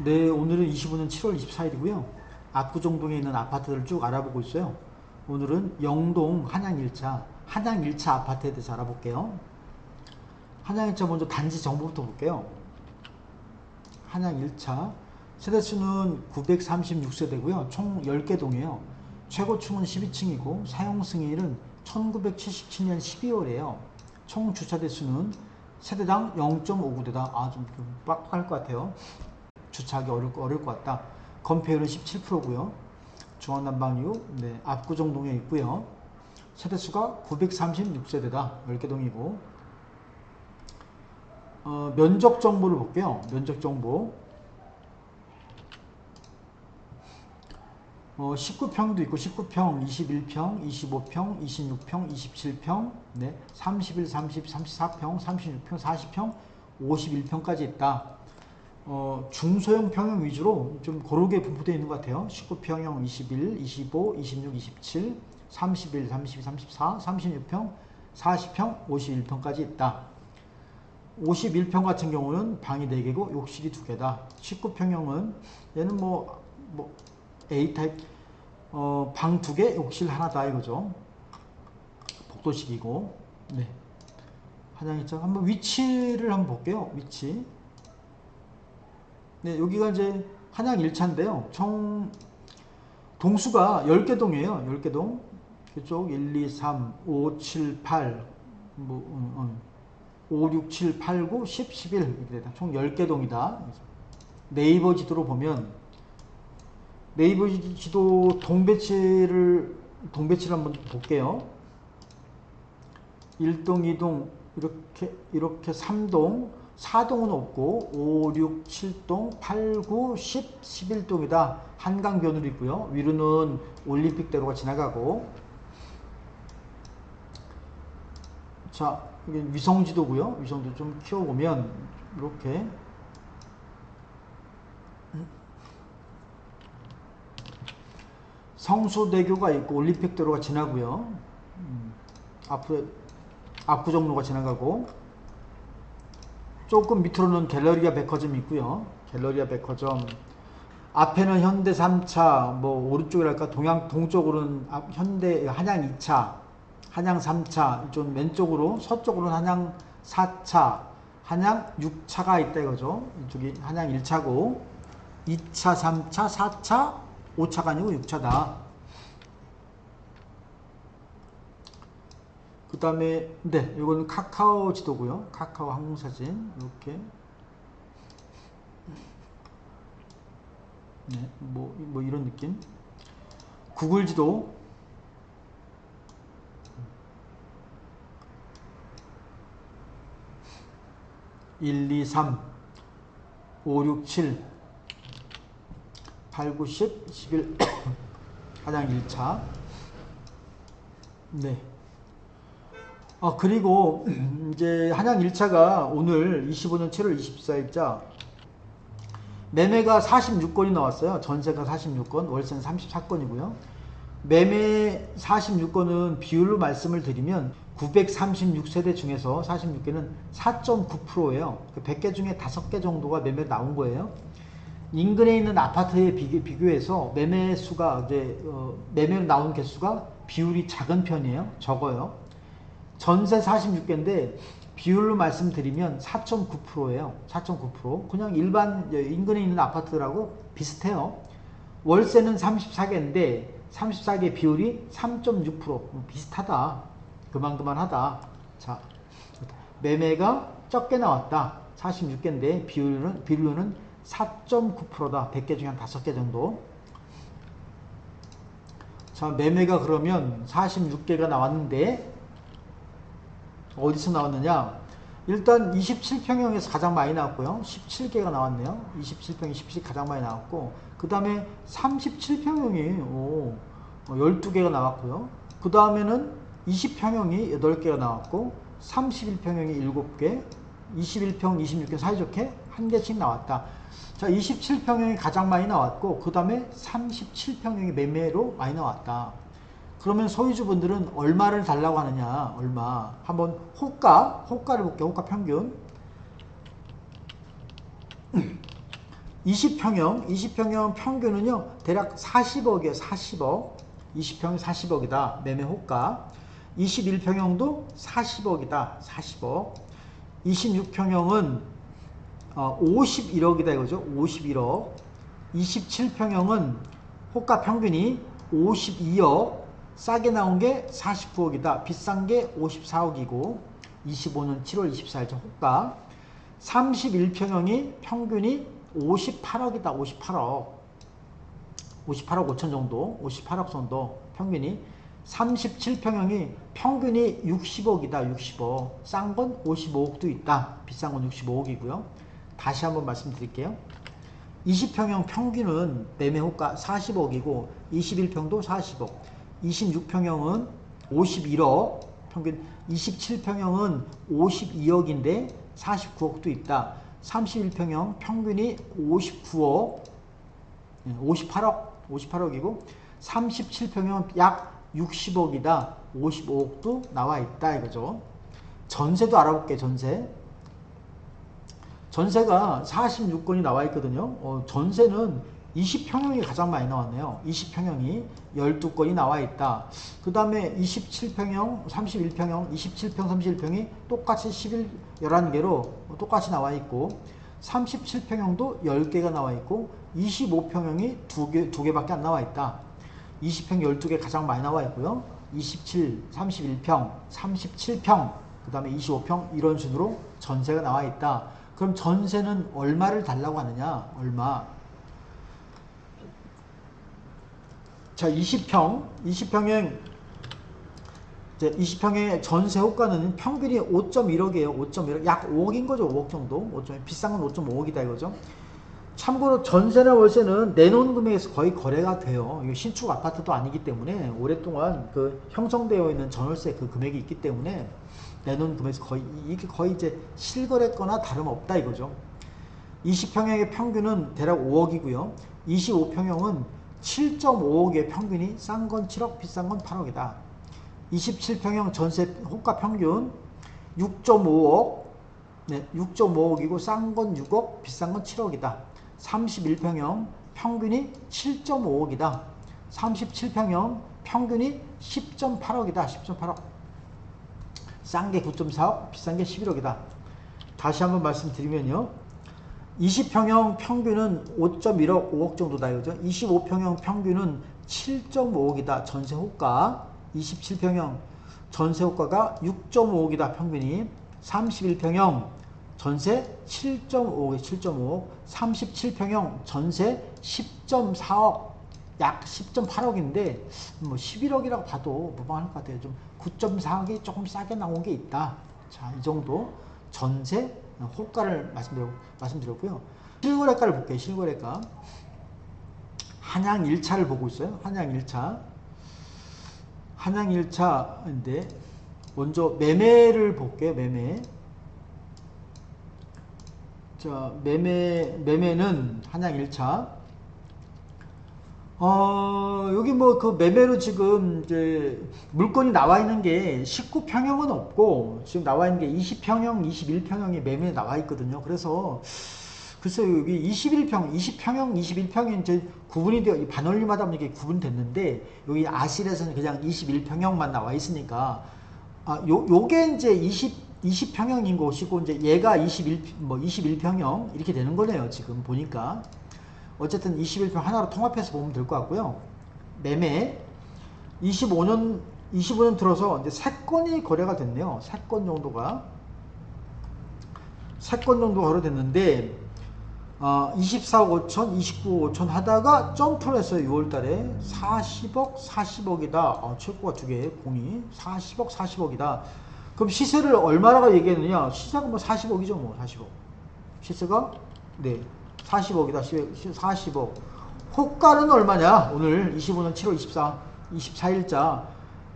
네, 오늘은 25년 7월 24일이고요. 압구정동에 있는 아파트를 쭉 알아보고 있어요. 오늘은 영동 한양 1차, 한양 1차 아파트에 대해서 알아볼게요. 한양 1차 먼저 단지 정보부터 볼게요. 한양 1차 세대수는 936세대고요. 총 10개 동이에요. 최고층은 12층이고 사용 승인은 1977년 12월이에요. 총 주차 대수는 세대당 0.59대다. 아, 좀 빡빡할 것 같아요. 주차하기 어려울, 것- 어려울 것 같다. 건폐율은 17%고요. 중앙난방유 네, 압구정 동에 있고요. 세대수가 936세대다. 10개 동이고 어, 면적 정보를 볼게요. 면적 정보. 어, 19평도 있고 19평, 21평, 25평, 26평, 27평, 네, 31, 30, 34평, 36평, 40평, 51평까지 있다. 어, 중소형 평형 위주로 좀 고르게 분포되어 있는 것 같아요. 19평형 21, 25, 26, 27, 31, 32, 34, 36평, 40평, 51평까지 있다. 51평 같은 경우는 방이 4개고 욕실이 2개다. 19평형은 얘는 뭐, 뭐 A타입 어, 방 2개, 욕실 하나다 이거죠. 복도식이고 네. 한양이장 한번 위치를 한번 볼게요. 위치. 네, 여기가 이제 한양 1차인데요. 총 동수가 10개 동이에요. 10개 동. 이쪽 1, 2, 3, 5, 7, 8, 뭐, 음, 음. 5, 6, 7, 8, 9, 10, 11 이렇게 되다. 총 10개 동이다. 네이버 지도로 보면 네이버 지도 동배치를 동배치를 한번 볼게요. 1동, 2동 이렇게 이렇게 3동, 4동은 없고 5, 6, 7동, 8, 9, 10, 11동이다. 한강변으로 있고요. 위로는 올림픽대로가 지나가고 자, 이게 위성지도고요. 위성도 좀 키워보면 이렇게 성수대교가 있고 올림픽대로가 지나고요. 음, 앞으로 압구정로가 지나가고 조금 밑으로는 갤러리아 백화점이 있고요. 갤러리아 백화점 앞에는 현대 3차 뭐 오른쪽이랄까 동양 동쪽으로는 앞- 현대 한양 2차 한양 3차 이쪽 왼쪽으로 서쪽으로는 한양 4차 한양 6차가 있다 이거죠. 이쪽이 한양 1차고 2차 3차 4차 5차가 아니고 6차다. 그 다음에 네 이거는 카카오 지도고요. 카카오 항공사진 이렇게 네, 뭐, 뭐 이런 느낌. 구글 지도. 일, 이, 삼, 오, 육, 칠, 팔, 구, 십, 십일, 한양 1차. 네. 아, 그리고, 이제, 한양 1차가 오늘 25년 7월 24일자 매매가 46건이 나왔어요. 전세가 46건, 월세는 34건이고요. 매매 46건은 비율로 말씀을 드리면 936세대 중에서 46개는 4.9%예요. 100개 중에 5개 정도가 매매 나온 거예요. 인근에 있는 아파트에 비교, 비교해서 매매 수가 이제 어, 매매로 나온 개수가 비율이 작은 편이에요. 적어요. 전세 46개인데 비율로 말씀드리면 4.9%예요. 4.9%. 그냥 일반 인근에 있는 아파트들하고 비슷해요. 월세는 34개인데 34개 비율이 3.6% 비슷하다. 그만그만하다. 자, 매매가 적게 나왔다. 46개인데 비율은 비율로는 4.9%다. 100개 중에 한 5개 정도. 자, 매매가 그러면 46개가 나왔는데 어디서 나왔느냐? 일단 27평형에서 가장 많이 나왔고요. 17개가 나왔네요. 27평이 17개 가장 많이 나왔고 그 다음에 37평형이 오, 12개가 나왔고요. 그 다음에는 20평형이 8개가 나왔고 31평형이 7개 21평, 26개 사이좋게 한 개씩 나왔다. 자, 27평형이 가장 많이 나왔고 그 다음에 37평형이 매매로 많이 나왔다. 그러면 소유주분들은 얼마를 달라고 하느냐 얼마 한번 호가 호가를 볼게요 호가 평균 20평형, 20평형 평균은요, 대략 40억이에요, 40억. 20평이 40억이다. 매매 호가. 21평형도 40억이다. 40억. 26평형은 어, 51억이다 이거죠. 51억. 27평형은 호가 평균이 52억. 싸게 나온 게 49억이다. 비싼 게 54억이고 25년 7월 24일 호가. 31평형이 평균이 58억이다. 58억. 58억 5천 정도. 58억 정도 평균이. 37평형이 평균이 60억이다. 60억. 싼 건 55억도 있다. 비싼 건 65억이고요. 다시 한번 말씀드릴게요. 20평형 평균은 매매 호가 40억이고 21평도 40억. 26평형은 51억. 평균 27평형은 52억인데 49억도 있다. 31평형 평균이 59억, 58억, 58억이고 37평형은 약 60억이다. 55억도 나와 있다 이거죠. 전세도 알아볼게 전세. 전세가 46건이 나와 있거든요. 어, 전세는 20평형이 가장 많이 나왔네요. 20평형이 12건이 나와 있다. 그 다음에 27평형, 31평형, 27평, 31평이 똑같이 11, 11개로 똑같이 나와 있고 37평형도 10개가 나와 있고 25평형이 2개, 2개밖에 안 나와 있다. 20평 12개 가장 많이 나와 있고요. 27, 31평, 37평, 그 다음에 25평 이런 순으로 전세가 나와 있다. 그럼 전세는 얼마를 달라고 하느냐? 얼마? 자, 20평, 20평형 이제 20평의 전세 호가는 평균이 5.1억이에요. 5.1억. 약 5억인 거죠. 5억 정도. 5.1. 비싼 건 5.5억이다 이거죠. 참고로 전세나 월세는 내놓은 금액에서 거의 거래가 돼요. 신축 아파트도 아니기 때문에 오랫동안 그 형성되어 있는 전월세 그 금액이 있기 때문에 내놓은 금액에서 거의 이게 거의 이제 실거래거나 다름없다 이거죠. 20평형의 평균은 대략 5억이고요. 25평형은 7.5억의 평균이 싼 건 7억, 비싼 건 8억이다. 27평형 전세 호가 평균 6.5억, 네, 6.5억이고 싼 건 6억, 비싼 건 7억이다. 31평형 평균이 7.5억이다. 37평형 평균이 10.8억이다. 10.8억. 싼 게 9.4억, 비싼 게 11억이다. 다시 한번 말씀드리면요. 20평형 평균은 5.1억, 5억 정도다. 이거죠. 25평형 평균은 7.5억이다. 전세 호가. 27평형 전세 호가가 6.5억이다. 평균이. 31평형 전세 7.5억, 7.5억. 37평형 전세 10.4억. 약 10.8억인데 뭐 11억이라고 봐도 무방할 것 같아요. 좀 9.4억이 조금 싸게 나온 게 있다. 자, 이 정도 전세 호가를 말씀드렸, 말씀드렸고요. 실거래가를 볼게요. 실거래가. 한양 1차를 보고 있어요. 한양 1차. 한양 1차인데 먼저 매매를 볼게요. 매매. 자, 매매 매매는 한양 1차. 어, 여기 뭐 그 매매로 지금 이제 물건이 나와 있는 게 19평형은 없고 지금 나와 있는 게 20평형, 21평형이 매매에 나와 있거든요. 그래서 글쎄요, 여기 21평, 20평형, 21평이 이제 구분이 되어, 반올림하다 보니 이게 구분됐는데 여기 아실에서는 그냥 21평형만 나와 있으니까 아, 요, 요게 이제 20 20평형인 것이고 이제 얘가 21, 뭐 21평형 이렇게 되는 거네요. 지금 보니까. 어쨌든 21평 하나로 통합해서 보면 될 것 같고요. 매매 25년 25년 들어서 이제 3건이 거래가 됐네요. 3건 정도가 3건 정도 거래됐는데 어, 24억 5천, 29억 5천 하다가 점프를 했어요. 6월 달에 40억, 40억이다. 어, 최고가 두 개, 공이 40억, 40억이다. 그럼 시세를 얼마라고 얘기했느냐? 시세가 뭐 40억이죠, 뭐 40억. 시세가 네 40억이다. 40억. 호가는 얼마냐? 오늘 25년 7월 24, 24일자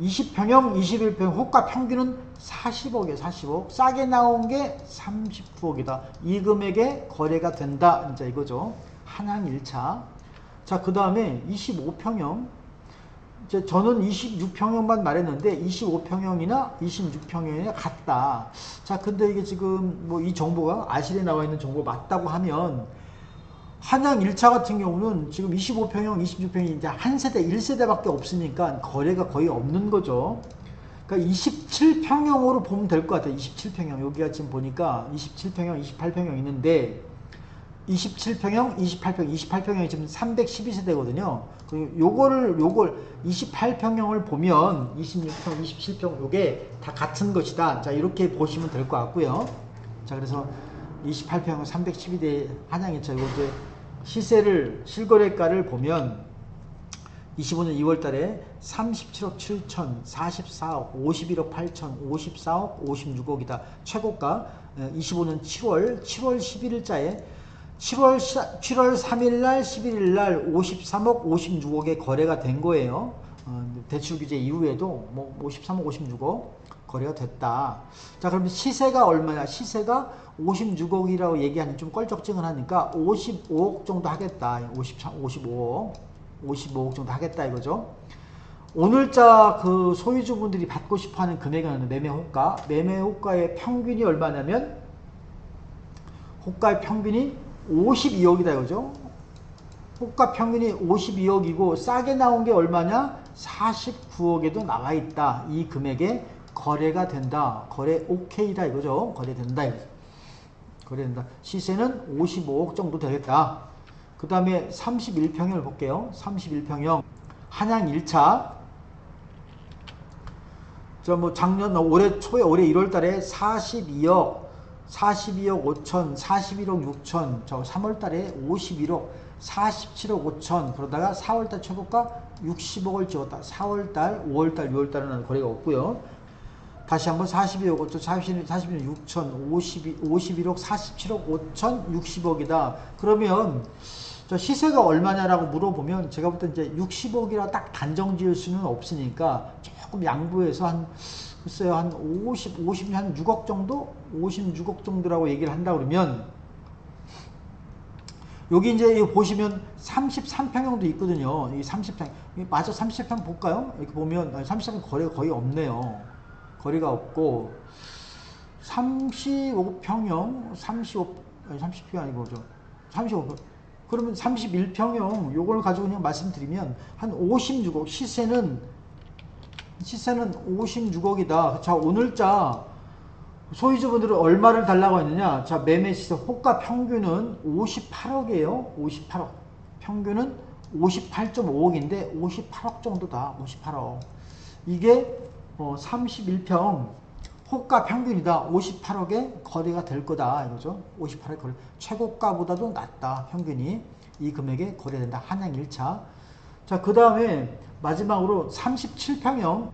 20평형, 21평 호가 평균은 40억이에요. 40억. 싸게 나온 게 39억이다. 이 금액에 거래가 된다. 이제 이거죠. 한양 1차. 자, 그 다음에 25평형. 이제 저는 26평형만 말했는데 25평형이나 26평형이나 같다. 자, 근데 이게 지금 뭐 이 정보가 아실에 나와 있는 정보 맞다고 하면 한양 1차 같은 경우는 지금 25평형, 26평이 이제 한 세대, 1세대밖에 없으니까 거래가 거의 없는 거죠. 그러니까 27평형으로 보면 될 것 같아요. 27평형. 여기가 지금 보니까 27평형, 28평형 있는데 27평형, 28평, 28평형이 지금 312세대거든요. 그리고 요거를 요걸 28평형을 보면 26평, 27평 요게 다 같은 것이다. 자, 이렇게 보시면 될 것 같고요. 자, 그래서 28평형 312대 한양이차 이거 이제 시세를 실거래가를 보면 25년 2월 달에 37억 7천, 44억, 51억 8천, 54억, 56억이다. 최고가 25년 7월, 7월 11일자에 7월, 7월 3일 날, 11일 날 53억, 56억에 거래가 된 거예요. 어, 대출 규제 이후에도 뭐 53억, 56억 거래가 됐다. 자, 그러면 시세가 얼마냐? 시세가 56억이라고 얘기하니 좀 껄쩍지근하니까 55억 정도 하겠다. 53, 55억. 55억 정도 하겠다 이거죠. 오늘자 그 소유주분들이 받고 싶어 하는 금액은 매매 호가. 매매 호가의 평균이 얼마냐면 호가의 평균이 52억이다 이거죠. 호가 평균이 52억이고 싸게 나온 게 얼마냐? 49억에도 나와 있다. 이 금액에 거래가 된다. 거래 오케이다 이거죠. 거래된다. 거래된다. 시세는 55억 정도 되겠다. 그 다음에 31평형을 볼게요. 31평형 한양 1차 저 뭐 작년 올해 초에 올해 1월 달에 42억 42억 5천 41억 6천 저 3월 달에 51억 47억 5천 그러다가 4월 달 최고가 60억을 찍었다. 4월 달, 5월 달, 6월 달은 거래가 없고요. 다시 한번 42억 5천, 40, 41억 6천, 52, 51억 47억 5천, 60억이다. 그러면 저 시세가 얼마냐라고 물어보면 제가 볼 때 이제 60억이라 딱 단정 지을 수는 없으니까 조금 양보해서 한 글쎄요 한 50, 50, 한 6억 정도? 56억 정도라고 얘기를 한다 그러면 여기 이제 보시면 33평형도 있거든요. 이 30평, 맞아 30평 볼까요? 이렇게 보면 30평 거래가 거의 없네요. 거리가 없고 35평형, 35, 아니 30평이 아니고 죠 35평. 그러면 31평형 요걸 가지고 그냥 말씀드리면 한 56억 시세는 시세는 56억이다. 자 오늘자 소유주분들은 얼마를 달라고 했느냐? 자 매매 시세 호가 평균은 58억이에요. 58억. 평균은 58.5억인데 58억 정도다. 58억. 이게 어, 31평 호가 평균이다. 58억에 거래가 될 거다. 이거죠. 58억 거래. 최고가보다도 낮다. 평균이. 이 금액에 거래된다. 한양 1차. 자, 그 다음에 마지막으로 37평형.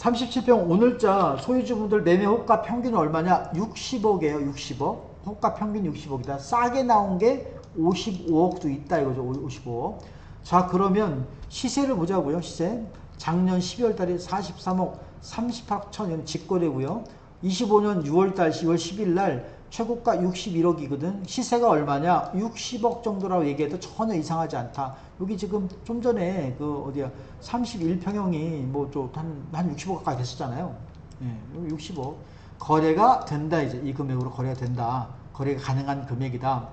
37평 오늘자 소유주분들 매매 호가 평균은 얼마냐? 60억이에요. 60억. 호가 평균 60억이다. 싸게 나온 게 55억도 있다. 이거죠. 55억. 자, 그러면 시세를 보자고요. 시세. 작년 12월 달에 43억 38억 천원 직거래고요. 25년 6월 달 10월 10일 날 최고가 61억이거든. 시세가 얼마냐? 60억 정도라고 얘기해도 전혀 이상하지 않다. 여기 지금 좀 전에 그 어디야 31평형이 뭐좀한한 한 60억 가까이 됐었잖아요. 예, 60억 거래가 된다 이제 이 금액으로 거래가 된다. 거래가 가능한 금액이다.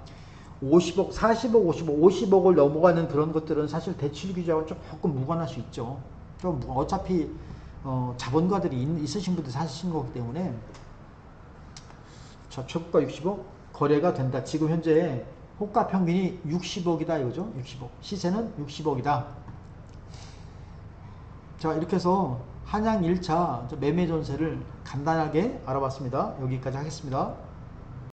50억, 40억, 50억, 50억을 넘어가는 그런 것들은 사실 대출 규제하고 조금 무관할 수 있죠. 좀 어차피 어, 자본가들이 있, 으신 분들 사시는 거기 때문에 자 최고가 60억 거래가 된다. 지금 현재 호가 평균이 60억이다 이거죠. 60억 시세는 60억이다. 자 이렇게 해서 한양 1차 매매 전세를 간단하게 알아봤습니다. 여기까지 하겠습니다.